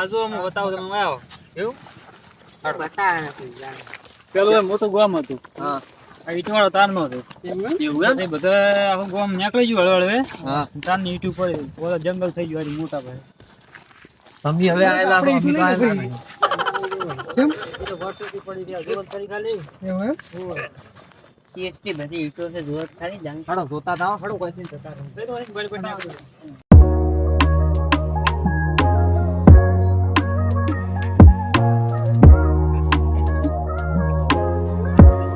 આ જો હું બતાવું તમે આવો. એવું? બતાવે પેલું મોટું ગામ હતું. હા. આ ઈટવાળો તારનો હતો. એવું એમ? બધા આખું ગામ નીકળી ગયું હળવળ હવે હા. તારની ઈટ ઉપર ઓલો જંગલ થઈ ગયું મોટા ભાઈ હવે આયેલા. કેમ વર્ષોથી પડી રહ્યા જોર કરી ખાલી એવું એમ? એટલી બધી ઈંટો છે જોત ખરી જાણ. જોતા થાઓ હાલો કોઈ જતા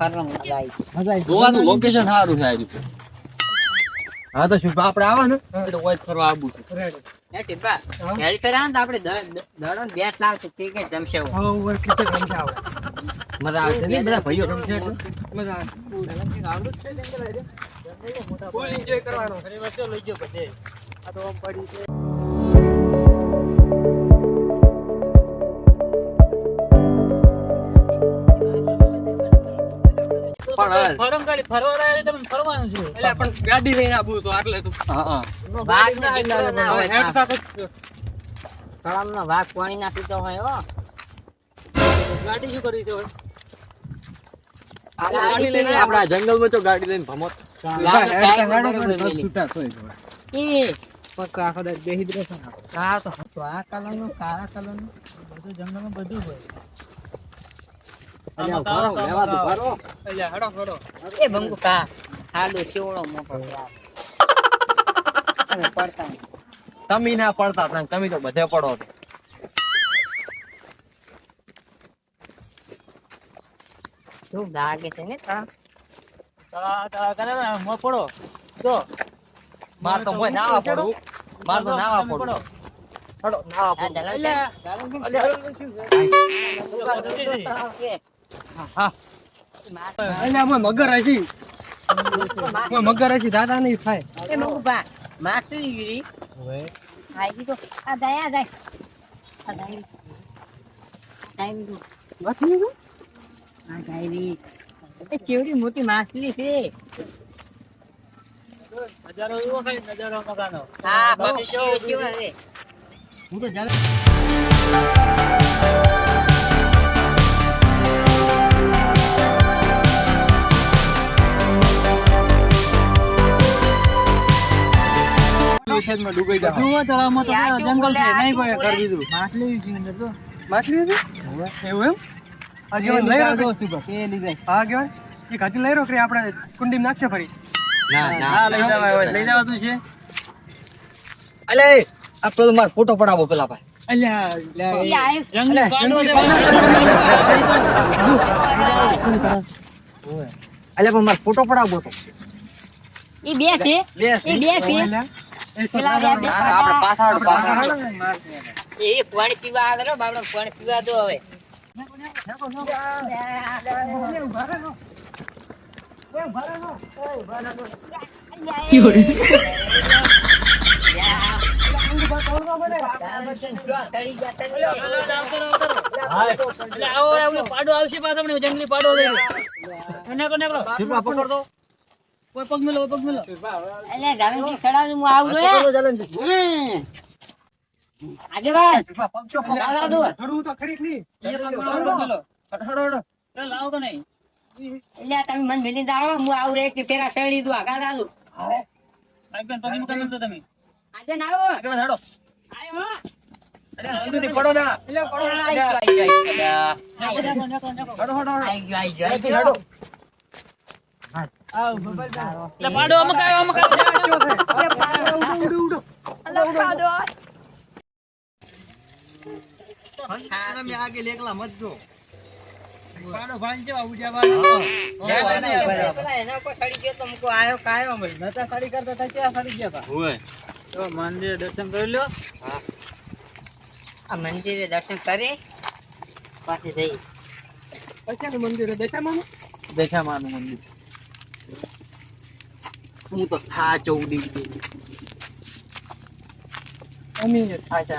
આવી આવી. ગોવાનું લોકેશન સારું છે આજુ હા તો શું આપણે આવા ને એટલે ઓય જ ફરવા આવવું છે. પણ ફરમ ગાડી ફરવા લાગે તમને ફરવાનું છે. એટલે પણ ગાડી લઈને આવું તો આટલે તો. હા હા વાઘ ને દીકરો ના હોય. હેડ સાથે તળાવનો વાઘ પાણી ના પીતો હોય હો. ગાડી શું કરી છે ગાડી લઈને આપણા જંગલમાં તો ગાડી લઈને ભમો. ગાડી ટાઈમ બરોબર મિલી. છૂટા થઈ ગયો ઈ, પક્કા આખો દાડો બેહી જ રહેશે તો આ કલરનું, કાળા કલરનું. બધું જંગલમાં બધું હોય અલ્યા ભરો લેવા દો ભરો અલ્યા હડો હડો એ બંગુ કા ખાડો ચેવડો મોટો તમે પડતા તમે ના પડતા તમે તો બધે પડો છો. શું લાગે છે ને તળાવ? તળા તળા કરે ને મો પડો તો માર તો મોય નાવા પડવું માર તો નાવા પડો મગર હતી કોઈ મગર હશે દાદા નહીં થાય એ બંગુ ભા, માખી ગીરી. ઓય ખાઈ તો. આ જાય, આ જાય. આ જાય. આ જાય આ જાય બી. એ કેવડી મોટી માછલી છે નજારો એવો કઈ નજારો મકાનો હા બાકી કેવું કેવા રે હું તો જ્યારે વરસાદમાં ડૂબાઈ ગયા જુઓ તળાવમાં તો જંગલ છે નહીં કોઈ કરી દીધું. માછલી છે અંદર તો. માછલી હતી એવું એમ? આ જેવા લઈ રહ્યો હા કેવાય એક હજી લઈ રહ્યો આપણે કુંડી નાખશે ફરી. ના ના લઈ જવા હોય લઈ જવાતું છે. અલે આ પેલો માર ફોટો પડાવો પેલા ભાઈ અલ્યા પણ માર ફોટો પડાવો તો. એ બે છે. એ બે છે. આપણે પાછળ પાછળ. એ પાણી પીવા આવે રો બાબડો પાણી પીવા દો હવે. એટલે પાડો આવશે પાછો આપણે જંગલી પાડો પકડ. કોઈ પગ મેલો પગ મેલો. એટલે ગાવી ખડા હું આવું રે પકડ દો જલનજી. હમ. આજે બસ. દાદા દો થોડું તો. ખરી ખરી એ પગ મેલો પગ મેલો. હટો હટો ચાલ લાવો તો નહીં. એટલે તમે મન ભેલી દાડો હું આવું રે કે પેરા શેડી દો આગા દાદુ સાહેબ બેન પગ મૂકી મેલતો તમે. આજે ના આવો. આગળ હેડો આયો હો. અલે જલ્દી પડો ના એટલે પડો આઈ ગયો, આઈ હટો હટો પાડો આગે લેકલા મત જો. પાડો એના પર ગયો તો મૂકો આયો કાયો મને. નતા સાડી કરતા તા ક્યાં સાડી ગયા તા હોય તો મંદિર દર્શન કરી લો આ મંદિરે દર્શન કરી પાછી જઈ. પછી મંદિરે દશામાનું? દશામાનું મંદિર. มีปักทาจูดีดีไม่มีหยุดทายจ้ะ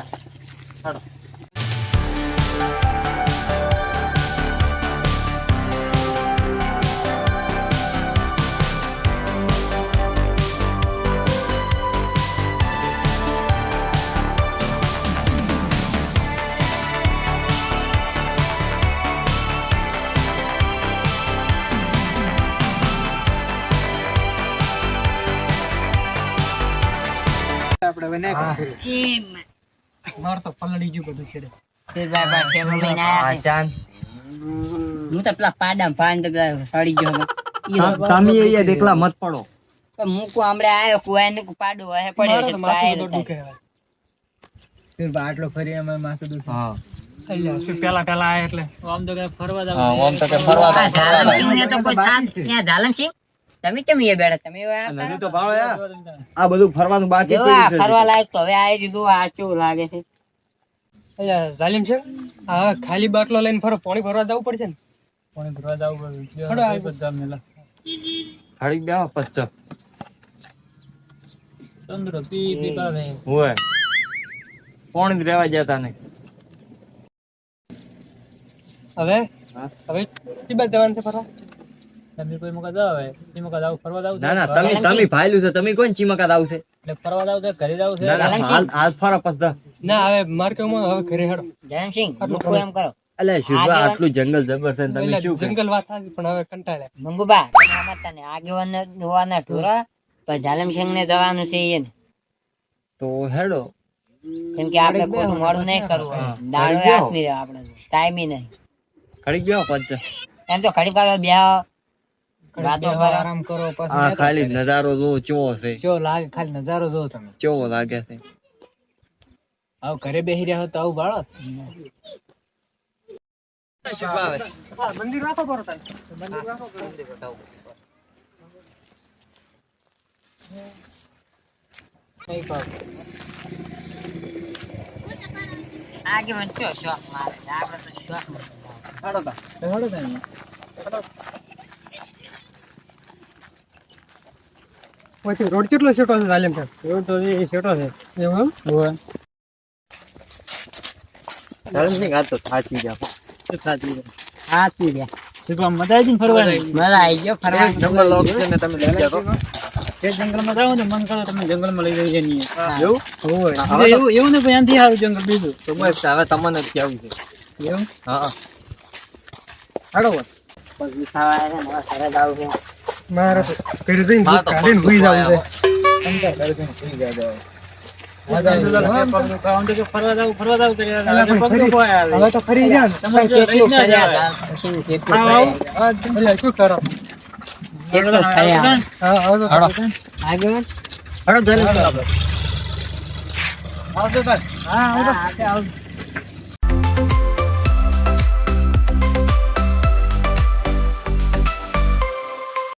આપણે હવે ના કરીએ. માર તો પલળી ગયું બધું છેડે. હું તો પેલા પાડા પાન તો પેલા સડી ગયો. તમે અહીંયા દેખલા મત પડો. મૂકું હમણાં આવ્યો કુવાય ને પાડું વાહે પડ્યો છે મારું તો તો માથું. દુખે. હા. પેલા પેલા આયા એટલે? તો ફરવા જાવ હા તો કે ફરવા આ તો કોઈ થાન- ત્યાં ઝાલમસિંહ? તમે કેમ અહીંયા બેઠા? તમે નદી તો ભાવ યાર આ. બધું ફરવાનું બાકી પડ્યું છે ફરવા લાયક તો હવે આવી દીધું આ કેવું લાગે છે. જાલિમ છે? હા ખાલી બાટલો લઈને ફરો પાણી ભરવા જવું પડશે ને? પાણી ભરવા જાવ આવી. હળી બેહો પચ્ચો ચંદ્ર પી પી કરે હોય. કોણ જ રહેવા જતા ને હવે. હવે ચીબા જવાનું છે ફરવા? તમે કોઈ મકા જાવ હવે તે મકા ફરવા જાવ ના ના તમે તમે ભાઈલું છે તમે કોણ ચીમકાત આવશે એટલે ફરવા જાવ તો ઘરે જાવ છે ના ના હાલ હાલ ફરો પછી ના હવે માર્કેટમાં હવે ઘરે હેડો. ઝાલમસિંહ મૂકું એમ કરો. અલ્યા શુભા આટલું જંગલ જબર છે ને તમે શું જંગલ વાત થાતી પણ હવે કંટાળ્યા મંગુબા આમાં તને આગેવાન જોવાના ઢોરા પણ ઝાલમસિંહ ને જવાનું છે એને. તો હેડો. કેમ કે આપણે ખોટું મોડું નહીં કરવું. દાડો આપી દે આપણે ટાઈમ નહીં. ખડી ગયો પંચ. એમ તો ખડી પાડવા બે કરો આરામ કરો આ ખાલી નજારો જો ચો છે? ચો લાગે ખાલી નજારો જો તમે. ચો લાગે છે? આવ ઘરે બેહી રહ્યા હો તો આવું મંદિર રાખો કરો કયો શોખ મારે આપડે તો શોખ. હેડો તા. હડો તમે પછી રોડ કેટલો છેટો છે તાલીમ સાહેબ? રોડ તો એ છેટો છે. એવું હોય ધર્મની વાત તો થાચી જા થાચી જા સાચી રહ્યા. શીખવા મજા આવી ફરવાની? મજા આવી. ગયો ફરવાની. જંગલ લોક છે ને તમે લઈ જાઓ જે જંગલમાં જાવ ને મન કરો તમે જંગલમાં લઈ જઈએ નહીં એવું? એવું એવું ને સારું જંગલ બીજું. તો બસ હવે તમને જ કેવું છે. એવું? હા. હેડો બસ. જાવું છે. મારે તો તો કાઢીને હુઈ જવું છે ફરવા જાવ. હવે તો ફરી ગયા પછી. આવો. એટલે શું કરો. હા જલ્દી આવો.